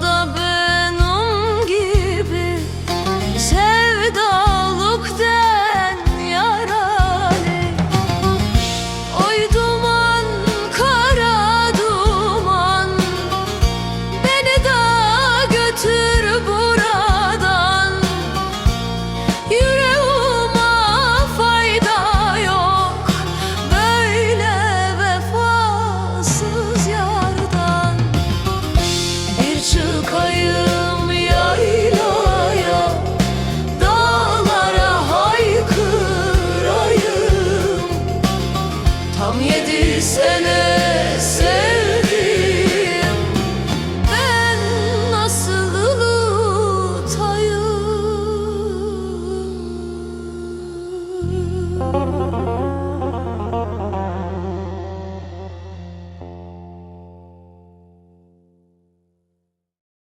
yolda çıkayım yaylaya Dağlara haykırayım Tam yedi sene